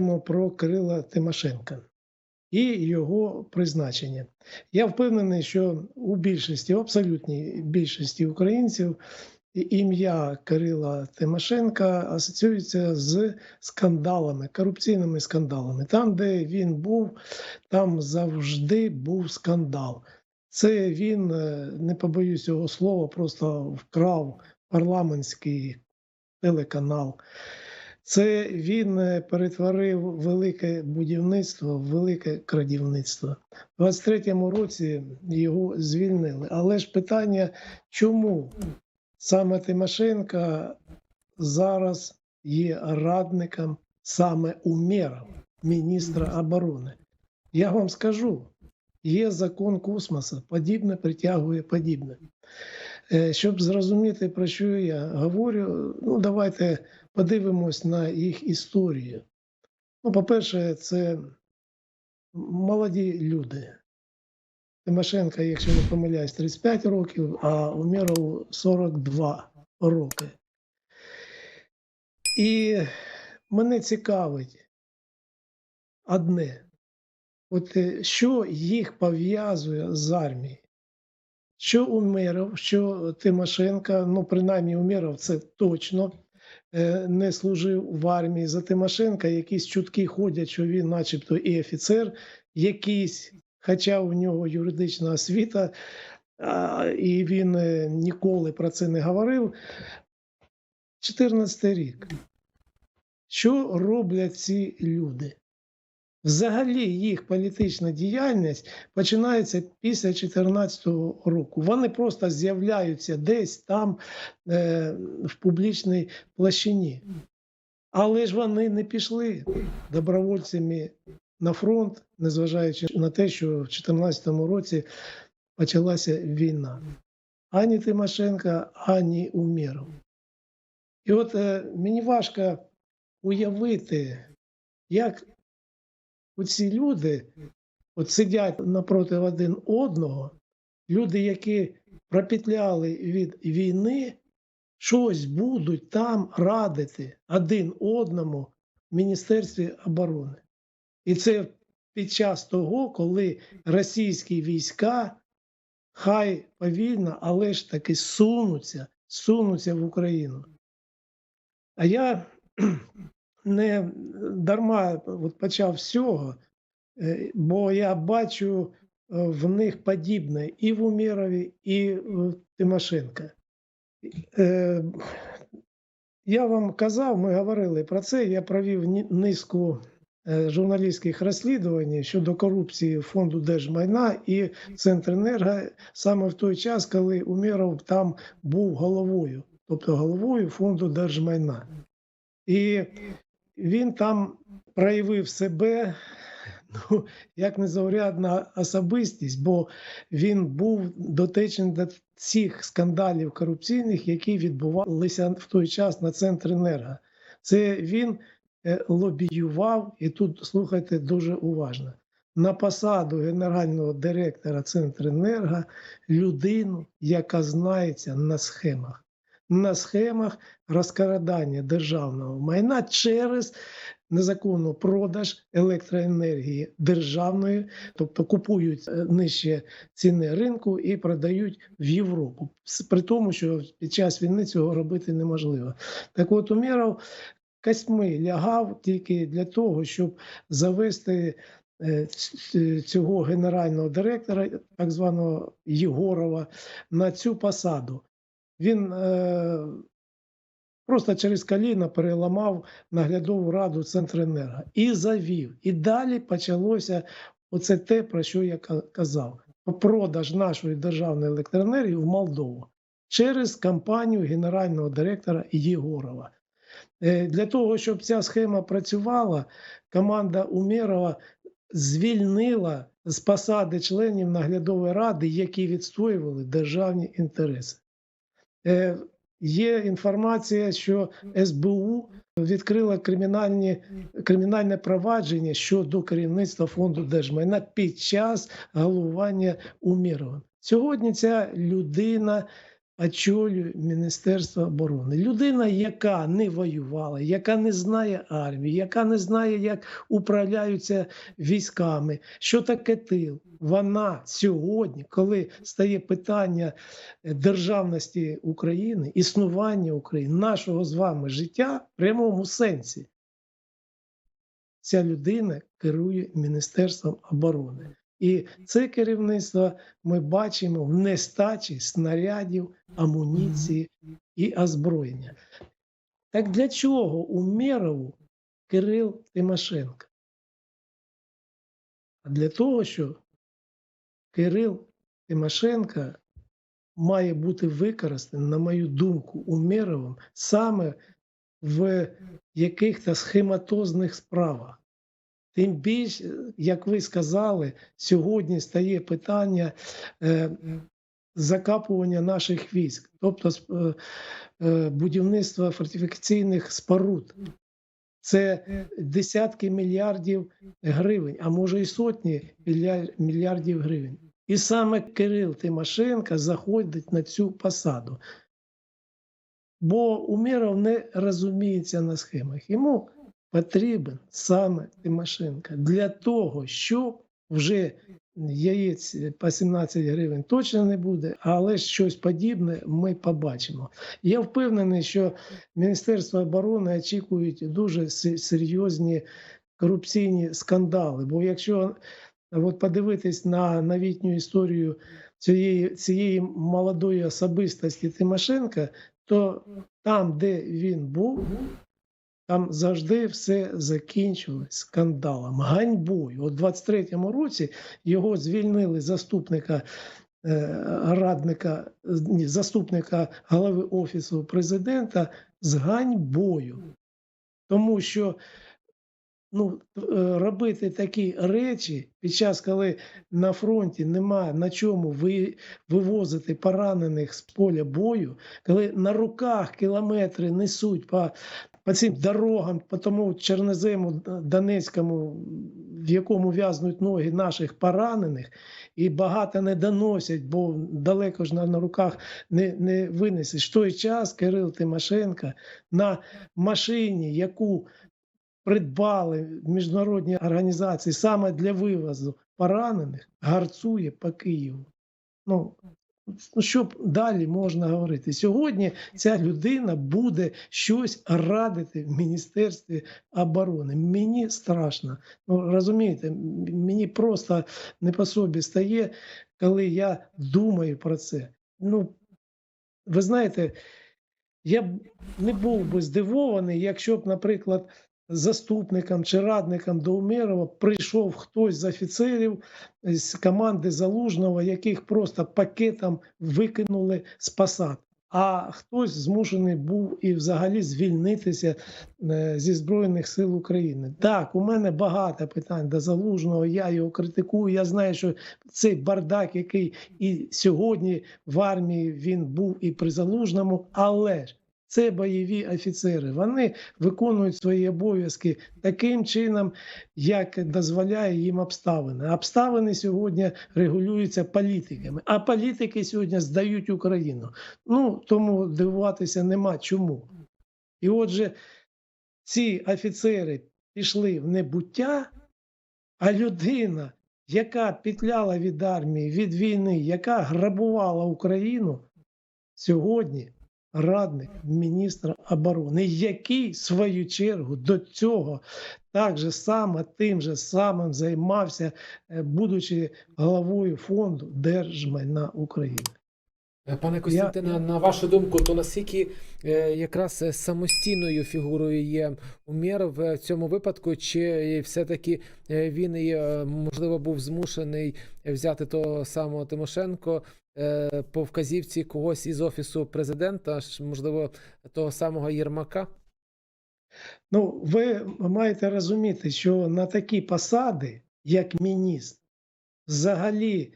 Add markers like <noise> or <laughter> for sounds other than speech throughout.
поговоримо про Кирила Тимошенка і його призначення. Я впевнений, що у більшості, в абсолютній більшості українців ім'я Кирила Тимошенка асоціюється з скандалами, корупційними скандалами. Там, де він був, там завжди був скандал. Це він, е, не побоюсь цього слова, просто вкрав парламентський телеканал. Це він е, перетворив велике будівництво в велике крадівництво. У 23-му році його звільнили. Але ж питання, чому саме Тимошенка зараз є радником саме Умєрова, міністра оборони? Я вам скажу, є закон космосу, подібне притягує подібне. Е, Щоб зрозуміти, про що я говорю, ну давайте подивимось на їх історію. Ну, по-перше, це молоді люди. Тимошенка, якщо не помиляюсь, 35 років, а Умєрову 42 роки. І мене цікавить одне: от е, що їх пов'язує з армією? Що Умєров, що Тимошенка, ну принаймні Умєров це точно е, не служив в армії. За Тимошенка якісь чутки ходять, що він, начебто, і офіцер якийсь, хоча у нього юридична освіта, і він е, ніколи про це не говорив. 14 рік. Що роблять ці люди? Взагалі їх політична діяльність починається після 2014 року. Вони просто з'являються десь там е, в публічній площині. Але ж вони не пішли добровольцями на фронт, незважаючи на те, що в 2014 році почалася війна. Ані Тимошенка, ані Умєров. І от е, мені важко уявити, як оці люди от сидять напроти один одного, люди, які пропетляли від війни, щось будуть там радити один одному в Міністерстві оборони. І це під час того, коли російські війська хай повільно, але ж таки сунуться, сунуться в Україну. А я не дарма от почав з цього, е, бо я бачу е, в них подібне і в Умєрові, і в Тимошенка. Е, Я вам казав, ми говорили про це. Я провів низку е, журналістських розслідувань щодо корупції фонду держмайна і Центренерго саме в той час, коли Умєров там був головою, тобто головою фонду держмайна. І він там проявив себе ну, як незаурядна особистість, бо він був дотичний до всіх скандалів корупційних, які відбувалися в той час на Центренерго. Це він е, лобіював, і тут слухайте дуже уважно. На посаду генерального директора Центренерго людину, яка знається на схемах, на схемах розкрадання державного майна через незаконний продаж електроенергії державної, тобто купують е, нижче ціни ринку і продають в Європу. При тому, що під час війни цього робити неможливо. Так от Умєров косьми лягав тільки для того, щоб завести е, цього генерального директора, так званого Єгорова, на цю посаду. Він е, просто через коліна переламав наглядову раду Центренерго і завів. І далі почалося оце те, про що я казав: продаж нашої державної електроенергії в Молдову через кампанію генерального директора Єгорова. Е, Для того, щоб ця схема працювала, команда Умєрова звільнила з посади членів наглядової ради, які відстоювали державні інтереси. Е, Є інформація, що СБУ відкрила кримінальні, кримінальне провадження щодо керівництва фонду держмайна під час головування Умірова. Сьогодні ця людина очолює Міністерство оборони. Людина, яка не воювала, яка не знає армії, яка не знає, як управляються військами, що таке тил. Вона сьогодні, коли стає питання е, державності України, існування України, нашого з вами життя в прямому сенсі, ця людина керує Міністерством оборони. І це керівництво ми бачимо в нестачі снарядів, амуніції і озброєння. Так для чого Умєрову Кирил Тимошенко? А для того, що Кирил Тимошенко має бути використаний, на мою думку, Умєровим саме в яких-то схематозних справах. Тим більше, як ви сказали, сьогодні стає питання е, закапування наших військ, тобто е, е, будівництва фортифікаційних споруд. Це десятки мільярдів гривень, а може і сотні мільярдів гривень. І саме Кирил Тимошенко заходить на цю посаду. Бо Уміров не розуміється на схемах. Йому потрібен саме Тимошенко для того, щоб вже яєць по 17 гривень точно не буде, але щось подібне ми побачимо. Я впевнений, що Міністерство оборони очікують дуже серйозні корупційні скандали. Бо якщо от подивитись на новітню історію цієї, цієї молодої особистості Тимошенка, то там, де він був, там завжди все закінчилось скандалом, ганьбою. От 23-му році його звільнили заступника е, радника, заступника голови офісу президента з ганьбою. Тому що ну, е, робити такі речі під час, коли на фронті немає на чому ви, вивозити поранених з поля бою, коли на руках кілометри несуть по, по цим дорогам, по тому чорнозему Д- Донецькому, в якому в'язнуть ноги наших поранених, і багато не доносять, бо далеко ж на, на руках не, не винесеш. В той час Кирил Тимошенко на машині, яку придбали міжнародні організації саме для вивозу поранених, гарцує по Києву. Ну, ну, що далі можна говорити? Сьогодні ця людина буде щось радити в Міністерстві оборони. Мені страшно. Ну, розумієте, мені просто не по собі стає, коли я думаю про це. Ну, ви знаєте, я б не був би здивований, якщо б, наприклад, заступником чи радником до Умєрова прийшов хтось з офіцерів з команди Залужного, яких просто пакетом викинули з посад. А хтось змушений був і взагалі звільнитися е, зі Збройних сил України. Так, у мене багато питань до Залужного, я його критикую. Я знаю, що цей бардак, який і сьогодні в армії він був і при Залужному, але ж це бойові офіцери. Вони виконують свої обов'язки таким чином, як дозволяє їм обставини. Обставини сьогодні регулюються політиками, а політики сьогодні здають Україну. Ну тому дивуватися нема чому. І отже, ці офіцери пішли в небуття, а людина, яка петляла від армії, від війни, яка грабувала Україну, сьогодні радник міністра оборони, який в свою чергу до цього так же само тим же самим займався, е, будучи головою фонду Держмайна України. Е, Пане Костянтине, на вашу думку, то наскільки е, якраз самостійною фігурою є Умєр в цьому випадку, чи все-таки він можливо був змушений взяти того самого Тимошенко по вказівці когось із офісу президента, можливо, того самого Єрмака? Ну, ви маєте розуміти, що на такі посади, як міністр, взагалі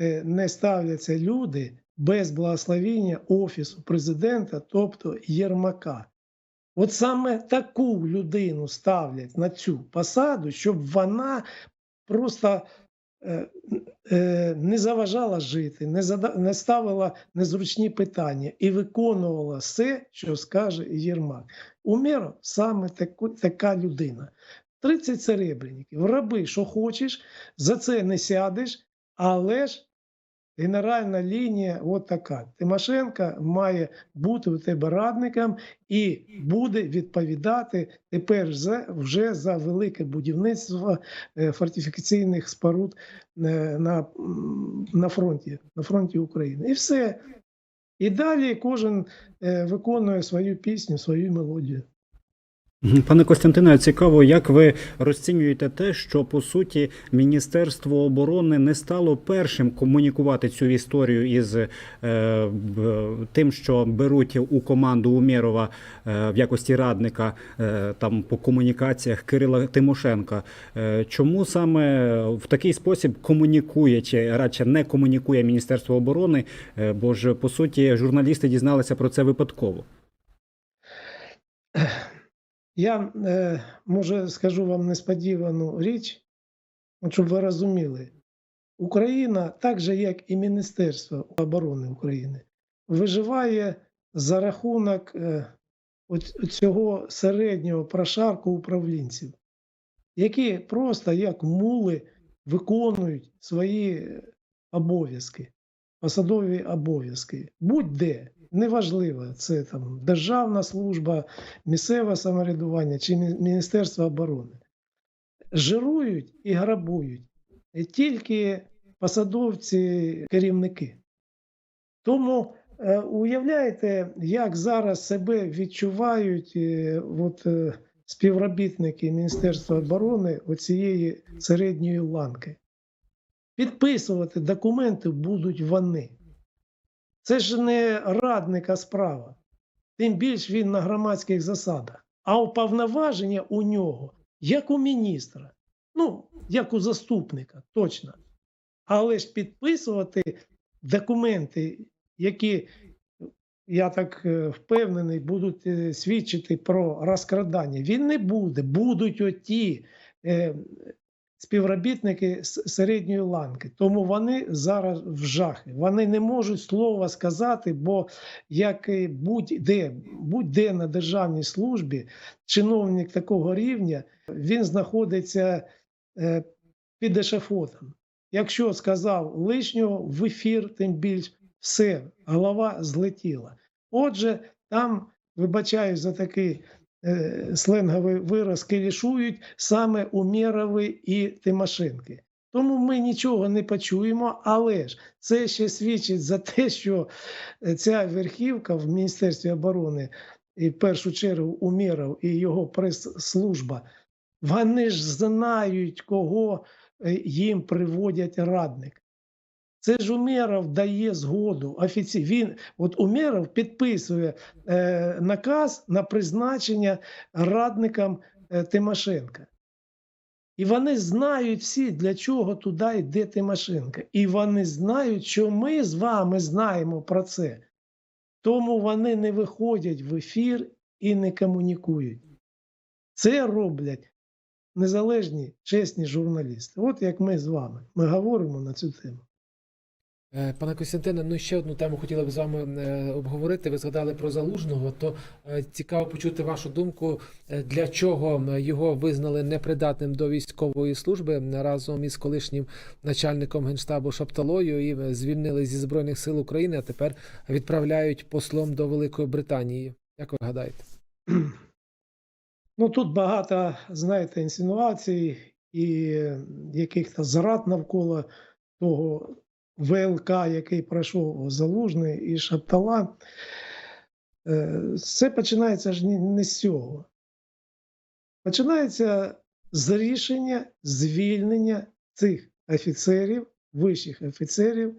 е, не ставляться люди без благословення Офісу президента, тобто Єрмака. От саме таку людину ставлять на цю посаду, щоб вона просто е, е, не заважала жити, не, задав, не ставила незручні питання і виконувала все, що скаже Єрмак. Уміро саме таку, така людина. 30 серебряників. Роби, що хочеш, за це не сядеш, але ж генеральна лінія от така. Тимошенко має бути у тебе радником і буде відповідати тепер вже за велике будівництво е, фортифікаційних споруд е, на, на фронті, на фронті України. І все. І далі кожен е, виконує свою пісню, свою мелодію. Пане Костянтине, цікаво, як ви розцінюєте те, що по суті Міністерство оборони не стало першим комунікувати цю історію із е, тим, що беруть у команду Умєрова е, в якості радника е, там по комунікаціях Кирила Тимошенка. Е, чому саме в такий спосіб комунікує чи радше не комунікує Міністерство оборони? Е, бо ж по суті журналісти дізналися про це випадково. <clears throat> Я е, може скажу вам несподівану річ, щоб ви розуміли. Україна, так же як і Міністерство оборони України, виживає за рахунок е, цього середнього прошарку управлінців, які просто як мули виконують свої обов'язки, посадові обов'язки. Будь-де, неважливо, це там державна служба, місцеве самоврядування чи Міністерство оборони. Жирують і грабують тільки посадовці, керівники. Тому е, уявляєте, як зараз себе відчувають е, от, е, співробітники Міністерства оборони оцієї середньої ланки. Підписувати документи будуть вони. Це ж не радника справа. Тим більш він на громадських засадах. А уповноваження у нього, як у міністра, ну, як у заступника, точно. Але ж підписувати документи, які, я так е, впевнений, будуть е, свідчити про розкрадання, він не буде. Будуть оті е, співробітники з середньої ланки. Тому вони зараз в жахі. Вони не можуть слова сказати, бо як будь-де, будь-де на державній службі чиновник такого рівня він знаходиться е, під ешафотом. Якщо сказав лишнього в ефір, тим більш все, голова злетіла. Отже, там, вибачаю за такий сленговий вираз, килішують саме Умєрови і Тимошенки. Тому ми нічого не почуємо, але ж це ще свідчить за те, що е, ця верхівка в Міністерстві оборони, і в першу чергу Умєров і його прес-служба, вони ж знають, кого е, їм приводять радник. Це ж Умєров дає згоду офіційно. Він, от Умєров підписує е, наказ на призначення радникам е, Тимошенка. І вони знають всі, для чого туди йде Тимошенко. І вони знають, що ми з вами знаємо про це. Тому вони не виходять в ефір і не комунікують. Це роблять незалежні, чесні журналісти. От як ми з вами. Ми говоримо на цю тему. Е, Пане Костянтине, ну ще одну тему хотіла б з вами е, обговорити. Ви згадали про залужного. То е, цікаво почути вашу думку, для чого його визнали непридатним до військової служби разом із колишнім начальником генштабу Шапталою і звільнили зі збройних сил України, а тепер відправляють послом до Великої Британії. Як ви гадаєте? <clears throat> Ну тут багато, знаєте, інсинуацій і яких-то зрад навколо того ВЛК, який пройшов Залужний і Шаптала. Це починається ж не не з цього. Починається з рішення звільнення цих офіцерів, вищих офіцерів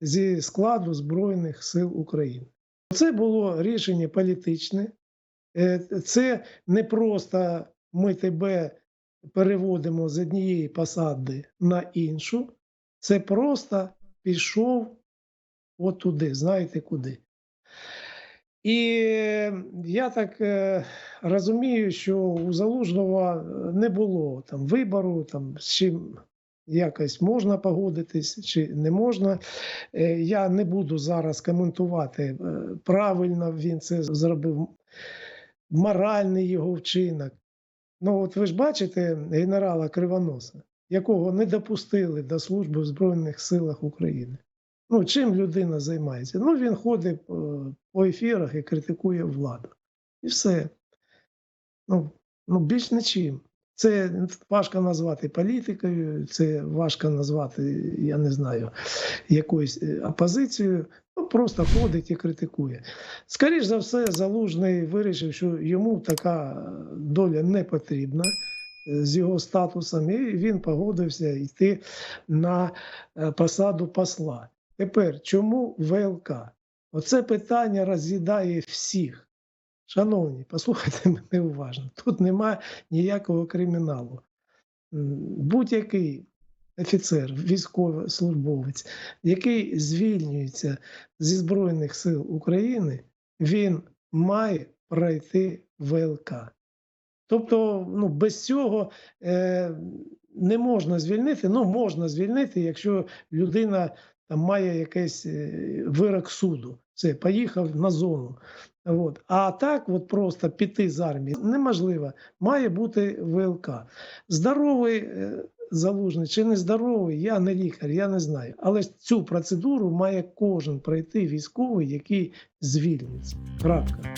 зі складу Збройних сил України. Це було рішення політичне. Е, Це не просто ми тебе переводимо з однієї посади на іншу. Це просто пішов от туди, знаєте куди. І я так е, розумію, що у Залужного не було там вибору, там з чим якось можна погодитись чи не можна. Е, Я не буду зараз коментувати, е, правильно він це зробив, моральний його вчинок. Ну, от ви ж бачите генерала Кривоноса, якого не допустили до служби в Збройних силах України. Ну, чим людина займається? Ну, він ходить е, по ефірах і критикує владу. І все. Ну, ну більш нічим. Це важко назвати політикою, це важко назвати, я не знаю, якоюсь е, опозицією. Ну, просто ходить і критикує. Скоріше за все, Залужний вирішив, що йому така доля не потрібна е, з його статусом, і він погодився йти на е, посаду посла. Тепер, чому ВЛК? Оце питання роз'їдає всіх. Шановні, послухайте мене уважно. Тут немає ніякого криміналу. Будь-який офіцер, військовослужбовець, який звільнюється зі Збройних сил України, він має пройти ВЛК. Тобто, ну, без цього е, не можна звільнити. Ну, можна звільнити, якщо людина там має якийсь е, вирок суду. Це поїхав на зону. От. А так, от просто піти з армії неможливо. Має бути ВЛК. Здоровий е, залужний чи не здоровий, я не лікар, я не знаю. Але цю процедуру має кожен пройти військовий, який звільниться. Крапка.